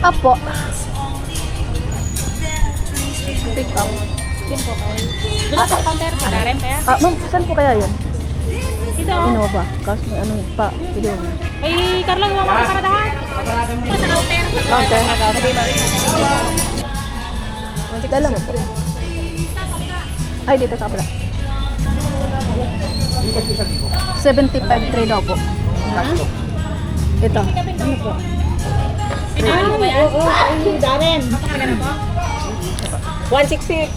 Apo. Pick up. Po. Doon sa counter pa na rin kaya? Ah, ma'am, saan po kaya yun? Ito. Ano ba? Kasi may ano pa, video mo. Ay, Carla, yung mga karadahan. Sa counter. Counter? Dala mo po. Ay, dito sa kabila. 75.3 daw po. Ito. Ano po? Ano mo ba yan? Oo, ay, Darren. Ano po? 160. Ten,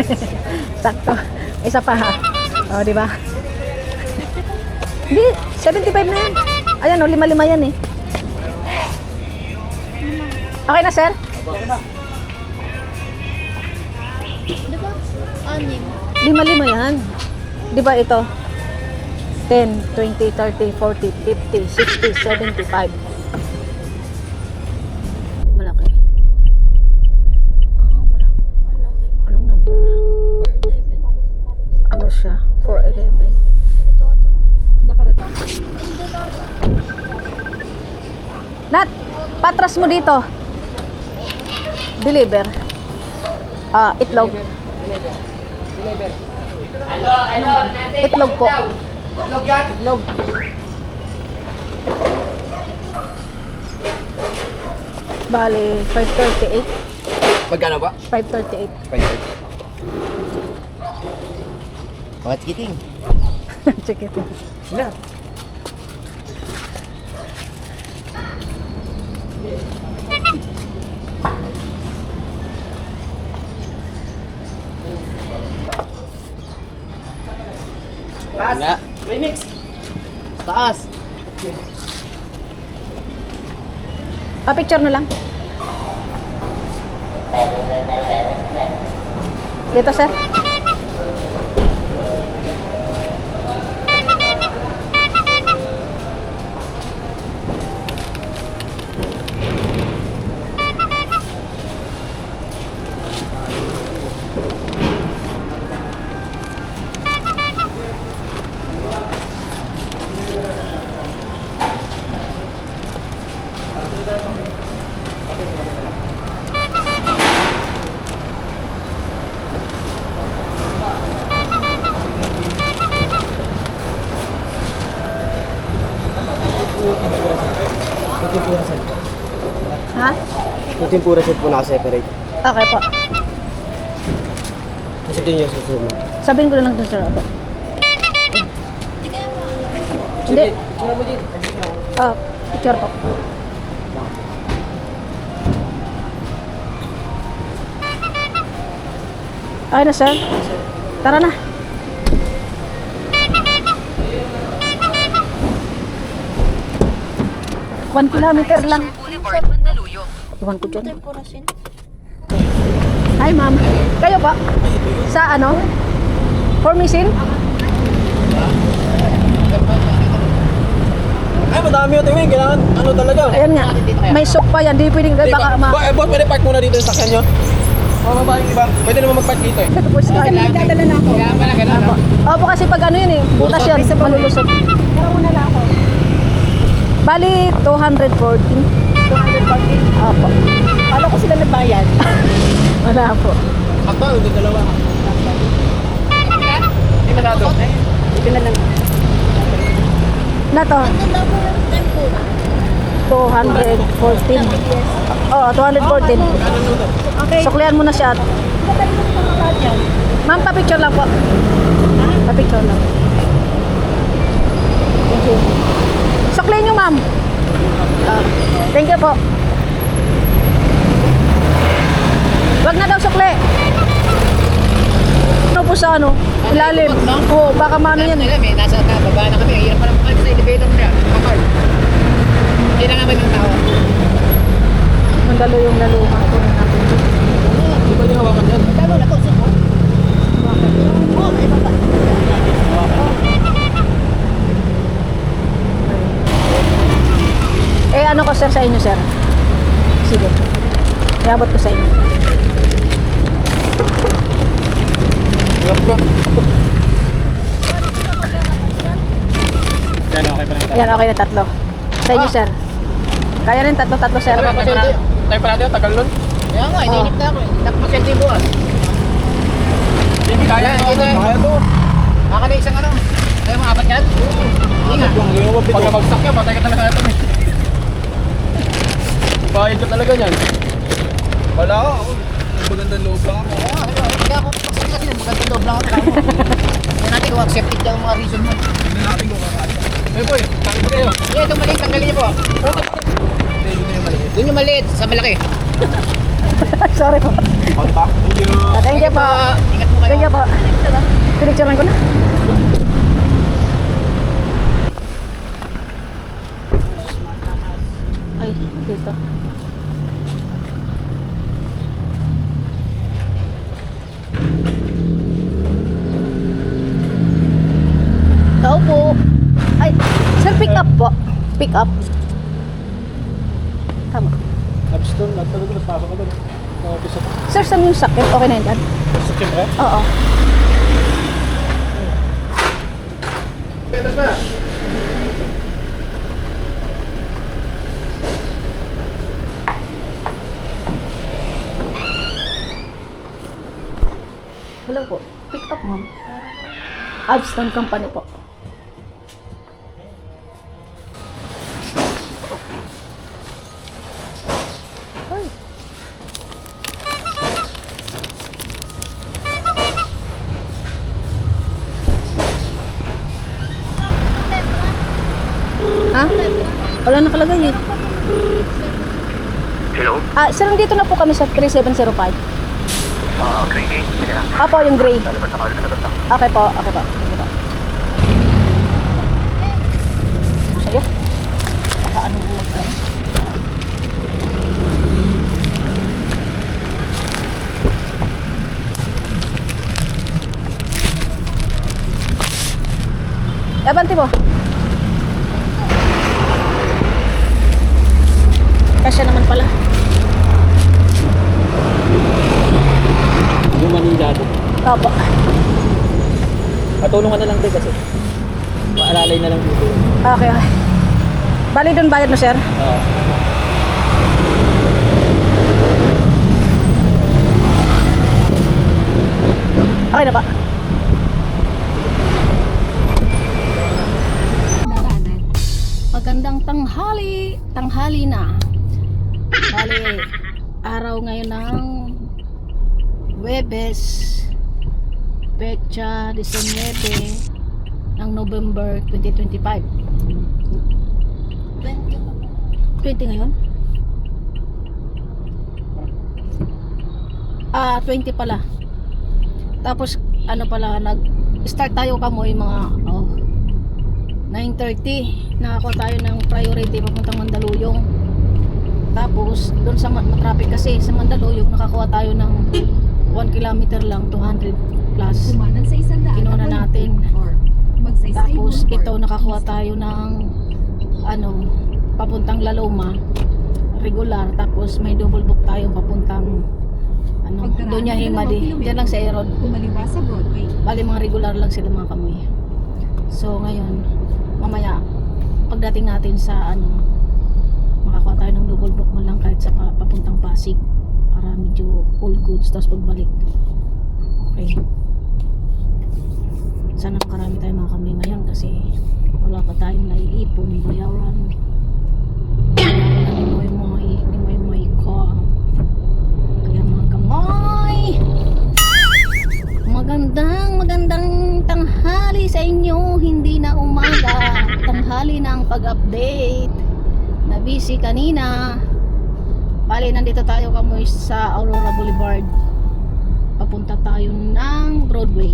Sakto. Isa pa ha. O, di ba? Hindi, 75 na yan. Ayan o, lima-lima yan eh. Okay na, sir? Di ba? Anim. Lima-lima yan. Di ba ito? 10, 20, 30, 40, 50, 60, 75. Patras mo dito. Deliver. Ah, itlog. Itlog po. Itlog. Bale, 538. Magkano ba? 538. 530. Mga chikiting. Check it. Na. Taas. Nga. Remix. Taas. Pa-picture na lang. Dito, sir. Ha? Ito yung pura set po naka-separate. Okay po. Kasi ito yung susunod. Sabihin ko na lang dun, sir. Apo. Hindi. Ah, picture po. Ay na, sir. Tara na. One kilometer lang. Iwan ko dyan. Hi, ma'am. Kayo po? Sa ano? For missing? Ay, madami yung tingin. Kailangan, ano talaga? Ayan nga. May sock pa yan. Di pwedeng Di baka ba? ma... Ba, eh, boss, pwede park muna dito yung sakyan nyo. Mga babae, di ba? Pwede naman mag-park dito eh. Ito po si Kyle. Dadala na ako. Kaya pala ganun. Opo. Kasi pag ano yun eh. Butas yan. Malulusot. Kaya muna lang ako. Bali, 214. 240. Opo. Paano ko sila nagbayad? Wala po. Akta, hindi dalawa. Hindi na nato. Ito na lang. Na to? 214. Oo, 214. Okay. Suklihan mo na siya. Ma'am, pa-picture lang po. Pa-picture lang. Thank you. Sukli nyo, ma'am. Ah, thank you po. Wag na daw sukli. Ano po sa ano? Ilalim. Oo, baka mano yan eh. May nasa baba na kami. Hirap pa lang makal sa elevator niya. Makal. Hindi na naman yung tao. Mandalo yung laluma. Kunin natin. Di ba yung hawakan yan? Tama na to. Sumo. Oo, may baba. Eh, ano ko sir sa inyo, sir? Sige. Iabot ko sa inyo. Yan, okay pa. Yan, okay na tatlo. Sa inyo, sir. Kaya rin tatlo-tatlo, sir. Tayo pa natin. Tayo natin. Tagal nun. Kaya nga, ininip na ako. eh. Nakapasyente mo ah. Hindi kaya. Hindi na. Kaya to. Baka na isang ano. Kaya mga apat yan. Hindi nga. Pag nabagsak yan, patay ka talaga ito eh. Bayad ka talaga niyan. Wala ako. Magandang loob lang ako. Ano, Kaya ako pagsakit kasi magandang loob lang ako. Kaya natin kung accepted lang ang mga reason mo. Hindi natin kung kakain. Eh boy, takip kayo. Yeah, itong maliit, tanggalin niyo po. Hindi, dito yung maliit. Doon yung maliit, sa malaki. Sorry po. Contact. Thank you. Ah, Thank you po. Ingat mo kayo. Thank you po. Pinicturean ko na. Ay, dito. Tao po. Ay, sir, pick up po. Pick up. Tama. Upstone, nagtagal ko, napasok ko doon. Ako. Sir, saan yung sakit? Okay na yun dyan? Sakit ba? Oo. Petas na. Hello po. Pick up, ma'am. Abston Company po. Wala nakalagay eh. Hello? Ah, sir, nandito na po kami sa 3705. Ah, okay. Sige na. Apo, yung gray. Lalabas ako, lalabas ako. Okay po, okay po. Okay po. Sige. Baka ano buwag ka. Abante mo. Kasya naman pala. Yung Manila doon. Opo. Patulungan na lang din kasi. Maalalay na lang dito. Okay, okay. Bali doon bayad mo, sir? Oo. Okay na ba? Magandang tanghali. Tanghali na. Bali, araw ngayon ng Webes, Pecha 19 ng November 2025. 20 ngayon? Ah, 20 pala. Tapos ano pala nag start tayo kamoy mga oh 9:30 nakakuha tayo ng priority papuntang Mandaluyong. Tapos doon sa traffic kasi sa Mandaluyong nakakuha tayo ng 1 kilometer lang 200 plus. Kinuha na natin. Or magsaysay Tapos ito nakakuha tayo ng ano papuntang Laloma regular. Tapos may double book tayo papuntang ano Doña ng Himadi. diyan lang sa Aeron. Kumaliwa sa Broadway. bali mga regular lang sila mga kamoy so ngayon mamaya pagdating natin sa ano makakuha tayo ng double book mo lang kahit sa pa, papuntang Pasig para medyo all goods tapos pagbalik. Okay. Sana makarami tayo mga kami ngayon kasi wala pa tayong naiipon bayaran. Ni Moy Moy ni Moy ko kaya mga kamay! Magandang magandang tanghali sa inyo, hindi na umaga, tanghali na ang pag-update. Na busy kanina. Bali, nandito tayo kamoy sa Aurora Boulevard. Papunta tayo ng Broadway.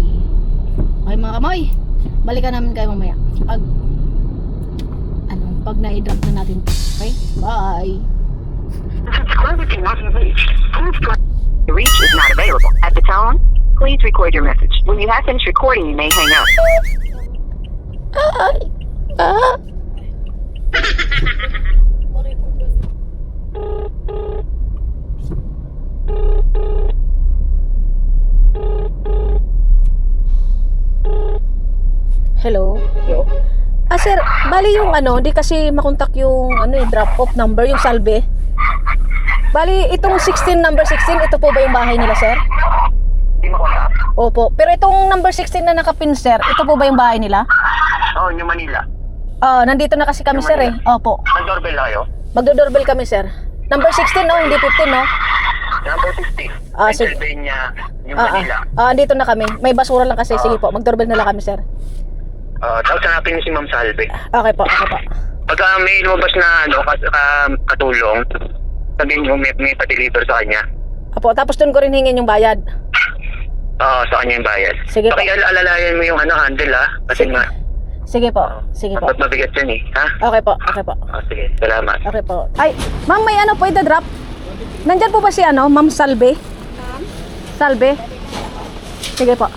Okay mga kamoy, balikan namin kayo mamaya. Pag, ano, pag na-drop na natin. Okay? Bye! Cannot be reached. Please try. The reach is not available. At the tone, please record your message. When you have finished recording, you may hang up. Ay! Ah! Hello? Ah, sir, bali yung ano, di kasi makontak yung ano eh, drop-off number, yung salve. Bali, itong 16, number 16, ito po ba yung bahay nila, sir? Hindi mo kontak. Opo. Pero itong number 16 na nakapin, sir, ito po ba yung bahay nila? Oh, New Manila. Ah, nandito na kasi kami, sir, eh. Opo. Nag-doorbell na kayo? Magdo-doorbell kami, sir. Number 16, no? Hindi 15, no? Number 15. Ah, sige. Pennsylvania, New Ah, Manila. ah. Ah, dito na kami. May basura lang kasi. Sige po, mag-doorbell na lang kami, sir. Uh, tapos hanapin niyo si Ma'am Salve. Okay po, okay po. Pagka may lumabas na ano, kas, ka- katulong, sabihin niyo may, may pa-deliver sa kanya. Apo, tapos doon ko rin hingin yung bayad. Oo, sa kanya yung bayad. Sige po. Pakialalayan mo yung ano, handle ha. Kasi Sige. nga, Sige po, sige po. mab- mabigat yan eh. Ha? Okay po, okay po. Oh, sige, salamat. Okay po. Ay, ma'am, may ano po ida-drop? Nandyan po ba si ano, ma'am Salve? Salve? Sige po.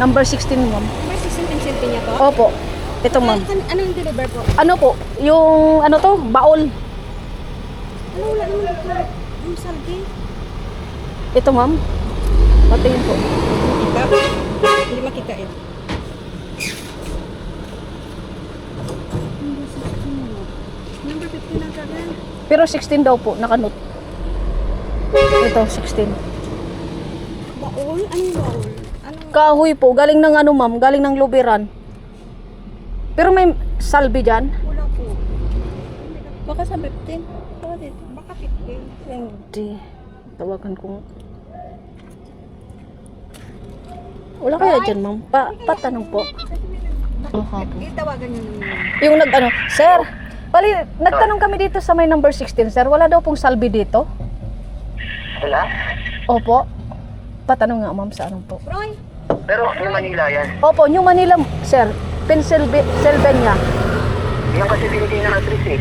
Number 16, ma'am. May 16 pencil niya to? Opo. Ito, ma'am. Ano, ano yung deliver po? Ano po? Yung, ano to? Baol. Ano wala naman ito? Yung salvi. Ito, ma'am. Patingin po. Kita? Hindi makita eh. Number 15 ang kagan. Pero 16 daw po, nakanot. Ito, 16. Baol? Ano yung baol? Kahoy po, galing ng ano ma'am, galing ng luberan. Pero may salbi dyan? Wala po. Baka sa 15. Baka dito. Baka 15. Hindi. Tawagan ko. Wala kaya dyan ma'am? Pa patanong po. Oha po. Itawagan niyo. Yung nag ano, sir, bali, nagtanong kami dito sa may number 16, sir. Wala daw pong salbi dito? Wala? Opo. Patanong nga ma'am sa ano po. Roy! Pero New Manila yan. Opo, New Manila, sir. Pennsylvania. Yan kasi binigay ng address eh.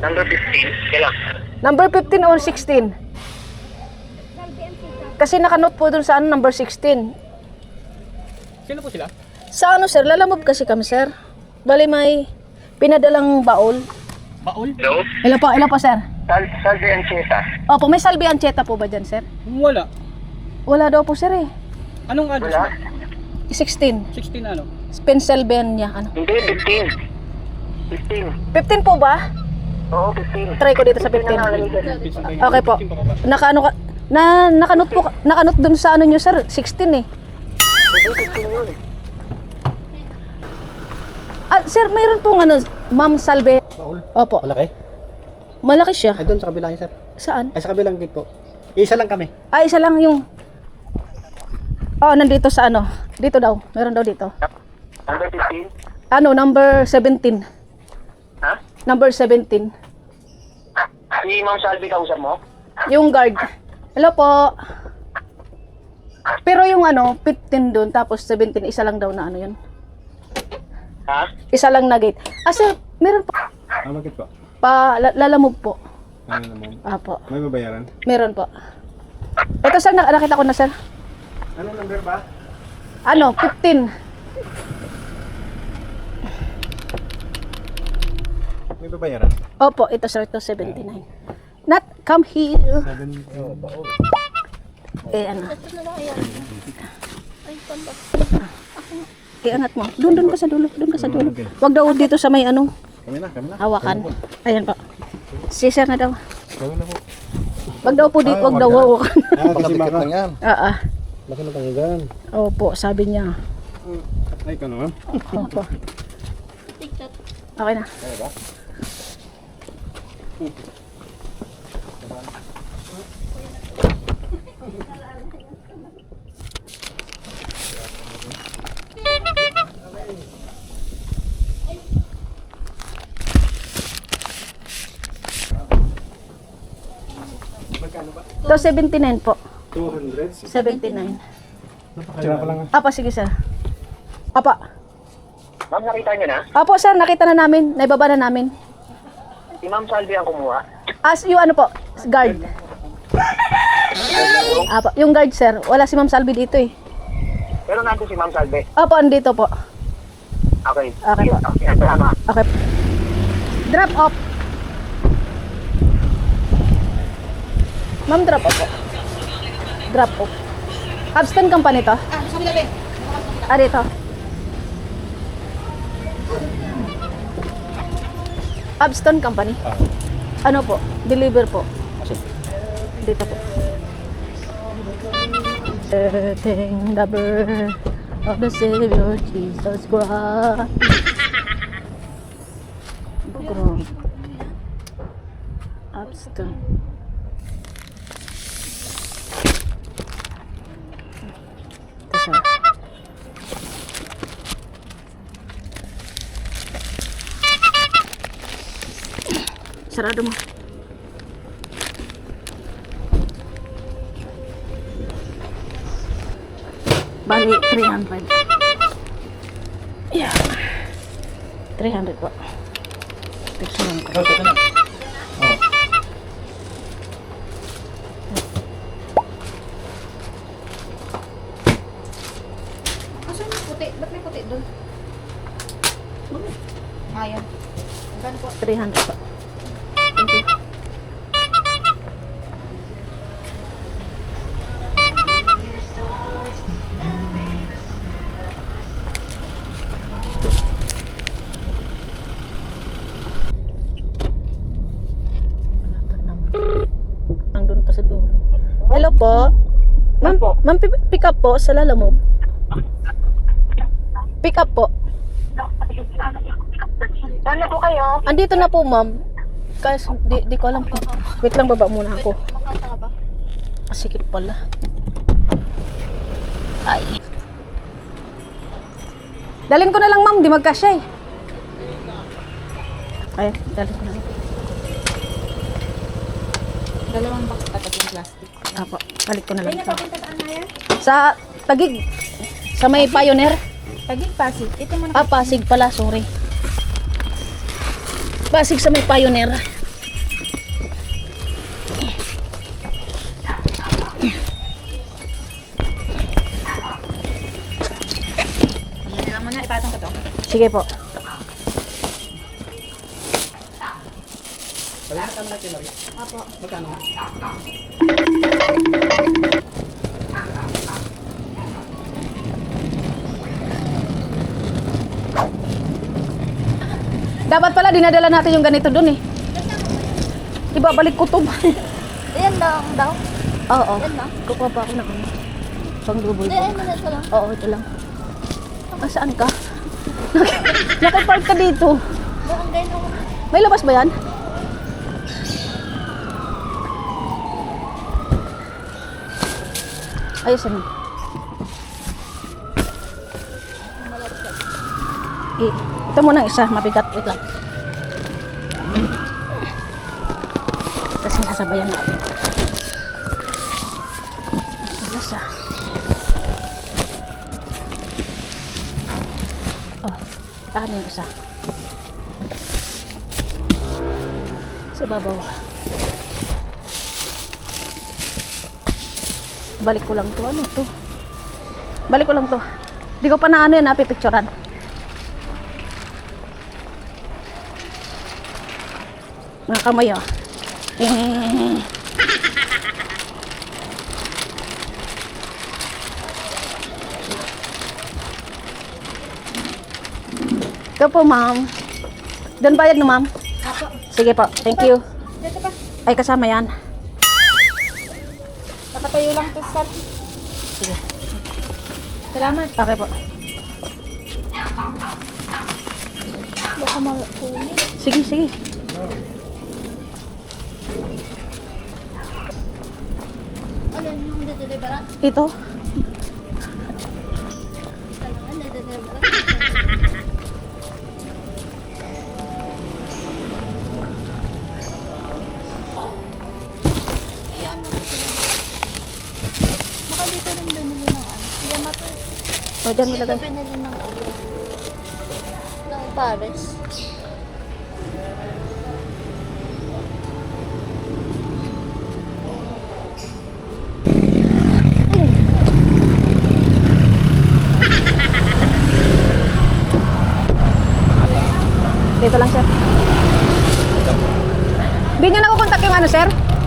Number 15. Kailan? Number 15 or 16? Kasi nakanot po dun sa ano, number 16. Sino po sila? Sa ano, sir? Lalamove kasi kami, sir. Bali may pinadalang baol. Baol? Hello? Ilan po, ilan po, sir? Sal Salve Ancheta. Opo, may salbi ancheta po ba dyan, sir? Wala. Wala daw po, sir eh. Anong address Wala? mo? 16. 16 ano? Pennsylvania, ano? Hindi, 15. 15. 15 po ba? Oo, 15. Try ko dito sa 15. Okay po. Nakaano ka, na nakanot po, nakanot dun sa ano nyo, sir? 16 eh. Ah, sir, mayroon pong ano, Ma'am Salve. Baul? Opo. Malaki? Malaki siya. Ay, doon sa kabilang sir. Saan? Ay, sa kabilang gate po. Isa lang kami. Ah, isa lang yung... Oh, nandito sa ano. Dito daw. Meron daw dito. Number 15? Ano, number 17. Ha? Number 17. Si Ma'am Salvi kausap mo? Yung guard. Hello po. Pero yung ano, 15 doon, tapos 17, isa lang daw na ano yun. Ha? Isa lang na gate. Ah, sir, meron pa. Ah, bakit po? Pa, la- lalamove po. Ano naman? Apo, May babayaran? meron po. Ito sir, nak- nakita ko na sir. Ano number ba? Ano, 15. May babayaran? Opo, ito sir, ito 79. Not come here. Seven. Oh, baul. Eh, ano. Iangat mo. Doon, doon ka sa dulo. Doon ka sa dulo. Wag daw dito sa may ano, Kami na, kami na. hawakan. Ayan po. Si sir na daw. Kami na po. Wag daw po dito, wag daw hawakan. Ah, kasi baka. yan. Ah, Laki ng tanggan. Opo, sabi niya. Ay, ka naman. Opo. Okay na. Kaya ba? Ito 79 po. 200? 79. Tira ko lang ah. Apa, sige sir. Apa. Ma'am, nakita niyo na? Apo sir, nakita na namin. Naibaba na namin. Si Ma'am Salvi ang kumuha. As yung ano po, guard. Apo, yung guard sir. Wala si Ma'am Salvi dito eh. Pero nandun si Ma'am Salvi. Apo, andito po. Okay. Okay po. okay. Okay. Drop off. Ma'am, drop off po. Drop off. Abston company to? Ah, sa be. Ah, dito. Abston company? Ano po? Deliver po. Dito po. Everything the birth of the Savior Jesus Christ. Abston. Ito siya. Sarado mo. Bali, 300. Yeah. 300 po. Tignan ko. Asan yung puti? Ba't may puti doon? Ayan. Gano'n po? 300 po. Thank you. Pa. Hello po. Ma'am, ma'am pi- pick up po sa Lalamove. Pick up po. Ano po kayo? Andito na po, ma'am. Guys, di, di ko alam po. Wait lang, baba muna ako. Ah, Sikip pala. Ay. Dalhin ko na lang, ma'am. Di magkasya eh. Ay, dalhin ko na lang. Dalawang box tapos yung plastic. Apo, balik ko na lang. to. Sa Tagig. Sa may Pioneer. Tagig pasig. Ito mo na. Ah, Pasig pala, sorry. Pasig sa may Pioneer. Kailangan mo na. Ipatong Dapat pala dinadala natin yung ganito dun eh. Ibabalik ko to. Ayan lang daw. Oo. Ayan lang. Kukuha pa ako ng ano. Pang double Ayan mo na ito lang. Oo, ito lang. Ah, saan ka? Nakapark ka dito. Din ako. May labas ba yan? Ayusin mo. Eh, ito muna isa, mabigat. Wait lang. Kasi sasabayan natin. Ito isa. Oh, tahan yung isa. Sa babaw. Balik ko lang to. Ano to? Balik ko lang to. Di ko pa na ano yan, napipicturan. Kamay oh. Ito po, ma'am. Doon bayad no, ma'am? Sige po. Thank you. Dito pa. Ay, kasama yan. Nakatayo lang to sa... Sige. Salamat. Okay po. Baka makunin. Sige, sige. Ano yung deliveran? Ito. Ano ng ano. O, dyan mo lagay. binili ng ano. Ng Paris.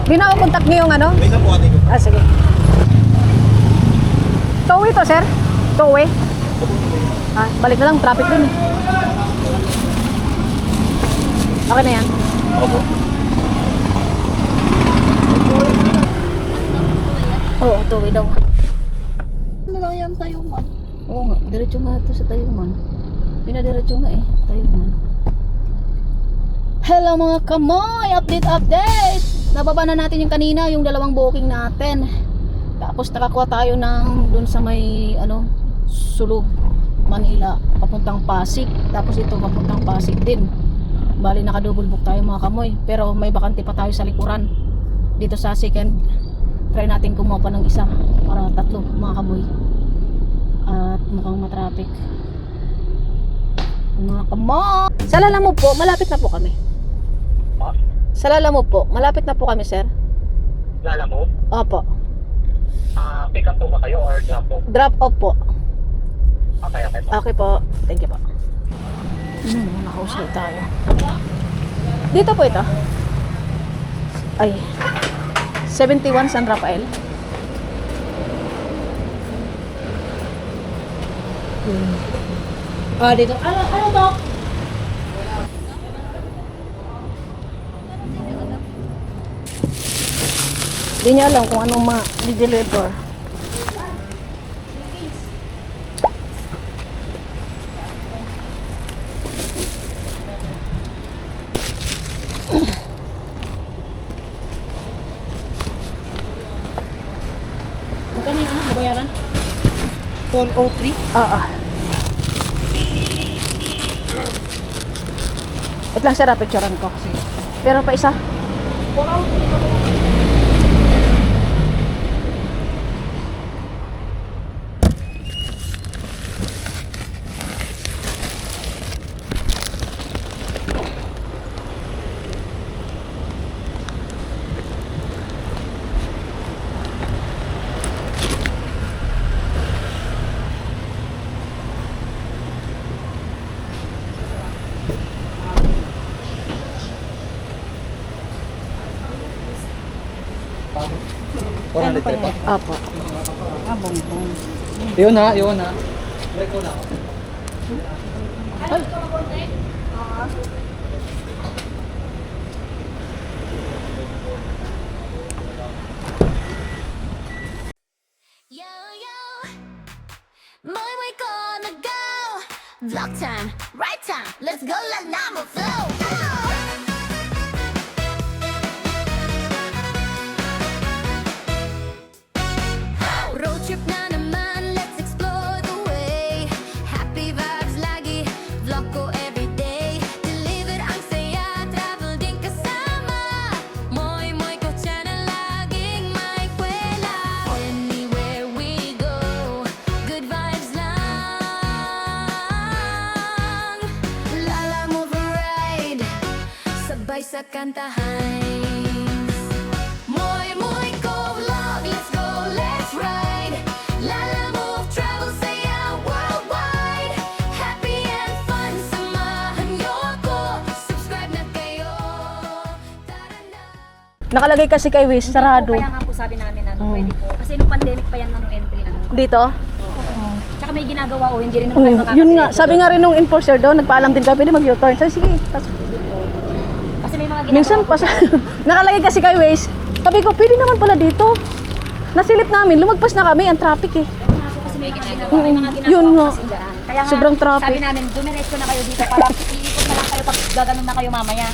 Di na nakukontak niyo yung ano? May po ate ko. Ah, sige. Towe to, sir? Towe? Ah, balik na lang. Traffic dun eh. Okay na yan. Opo. Oo, towe daw. Ano lang yan tayo man? Oo nga, diretso nga ito sa Tayuman. Pinadiretso nga eh, Tayuman. Hello mga kamoy! Update, update! Nababa na natin yung kanina, yung dalawang booking natin. Tapos nakakuha tayo ng dun sa may, ano, Sulu, Manila, papuntang Pasig. Tapos ito, papuntang Pasig din. Bali, naka-double book tayo mga kamoy. Pero may bakante pa tayo sa likuran. Dito sa second, try natin kumuha pa ng isa para tatlo mga kamoy at mukhang matraffic mga kamo sa Lalamove po malapit na po kami sa Lalamove po malapit na po kami sir Lala mo? opo Ah, pick up po ba kayo or drop po? drop off po Okay, okay po. okay po thank you po ano nakausap tayo dito po ito ay 71 San Rafael Ah, dito. Ano, ano to? Hindi niya alam kung anong ma-deliver. Magkano yung ano? Nabayaran? 403? Oo. Ah, ah. Wait lang, sir. Ah, picturean ko. Pero pa isa. 403. Iyon ha, iyon ha. Break ko na ako. Vlog time, right time, let's go, let's number flow. Sa kantahan. Moy moy ko vlog, let's go, let's ride. Lala move, travel, saya worldwide. Happy and fun, samahan niyo ako. Subscribe na kayo. Tara na. Nakalagay kasi kay Wiz, sarado. Kaya nga po sabi namin ano, pwede po. Kasi nung pandemic pa yan ano, entry. Ano. Dito? Tsaka may ginagawa o, hindi rin naman Mm, kayo makakasali. yun nga, sabi nga rin nung enforcer doon, nagpaalam din kami, pwede mag-U-turn. Sabi, sige. Tas, Kasi may mga ginagawa minsan pa nakalagay kasi kay Waze. Sabi ko, pwede naman pala dito. Nasilip namin, lumagpas na kami, ang traffic eh. Kasi may ginagawa, may mga ginagawa Yun nga. kasing daan. Kaya nga, Sobrang traffic. Sabi namin, dumiretso na kayo dito para iikot na lang kayo pag gaganon na kayo mamaya.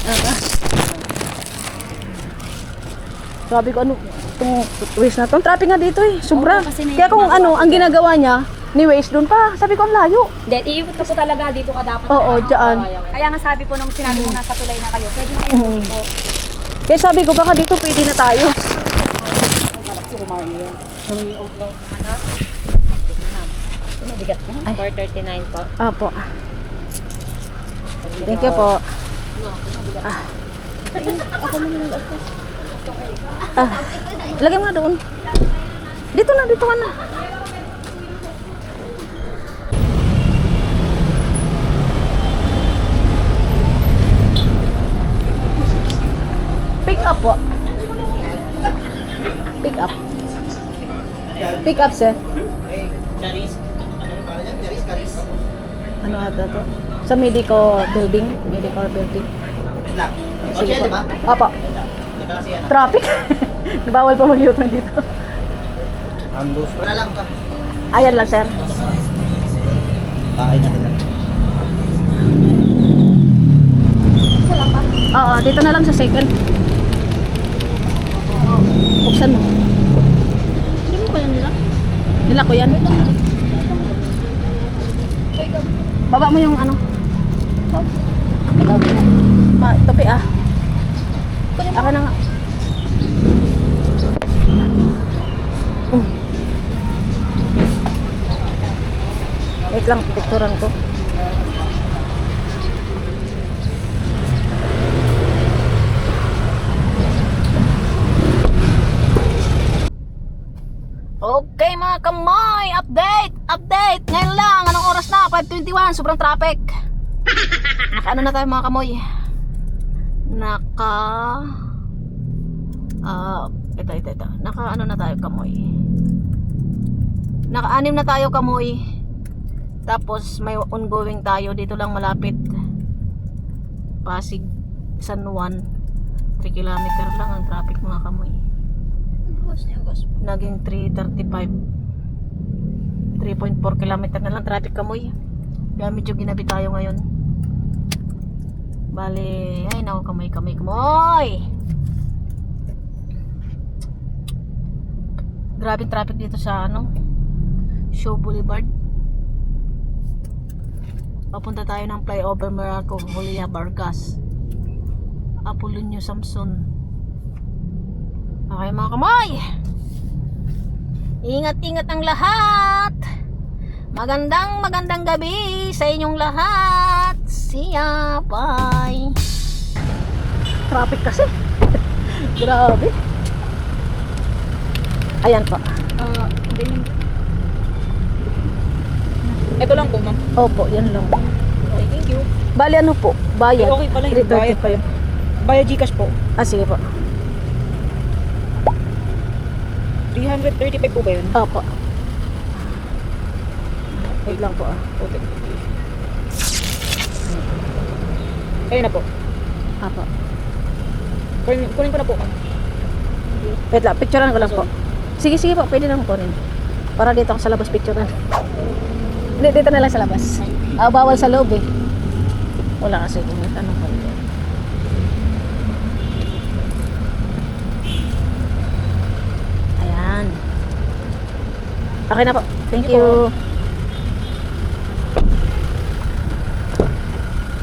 Sabi ko, ano, itong Waze na to, ang traffic nga dito eh, sobra. Oo, kasi may Kaya kung ano, ang ginagawa niya, ni Waze doon pa, sabi ko, ang layo. Then, iikot ka po talaga dito ka dapat. Oo, dyan. Kaya nga sabi po nung sinabi mo nasa tulay na kayo, pwede na kayo Mm. ikot. Kaya sabi ko, baka dito pwede na tayo. Mabigat na. 439 po. Opo. Thank you po. Ah. Ah. Lagay mo na doon. Dito na, dito ka na. Pick up, sir. Ano ata to? Sa Medico building. Medico building. Sige po. Opo. Traffic. Bawal pa mag-U-turn dito. Wala lang ka. Ayan lang, sir. Kain na kita. Oo, dito na lang sa second. Buksan mo. Mo kaya nila? Nila ko yan. Baba mo yung ano. Ma, topi ah. Ako na nga. Mm. Wait lang, picturean ko. Okay mga kamoy, update, update. Ngayon lang, anong oras na? 5.21, sobrang traffic. Naka ano na tayo mga kamoy? Naka... Ah, ito, ito, ito. Naka ano na tayo kamoy? Naka anim na tayo kamoy. Tapos may ongoing tayo dito lang malapit. Pasig, San Juan. 3 kilometer lang ang traffic mga kamoy naging 335 3.4 kilometer na lang traffic kamoy. Kaya medyo ginabi tayo ngayon. Bali ay naku kamoy kamoy kamoy! Grabe traffic dito sa ano Show Boulevard. Papunta tayo ng flyover Miracle Julia Vargas. Apolonio Samson Okay mga kamay Ingat-ingat ang lahat Magandang magandang gabi sa inyong lahat See ya Bye Traffic kasi Grabe Ayan po Ito lang po, ma'am. Opo, yan lang Okay, thank you. Bali ano po? Bayad Okay pala yung bayad. 335. Via Gcash po. Ah sige po 335 po ba yun? Opo Wait lang po ah Okay. Ayun na po. Opo Kunin, kunin ko na po. Wait lang, picturean ko lang po. Sige, sige po, pwede lang po rin. Para dito ako sa labas picturean. Hindi, dito na lang sa labas. Ah, bawal sa loob eh. Wala kasi kung tanong ko dito. Ayan. Okay na po. Thank you.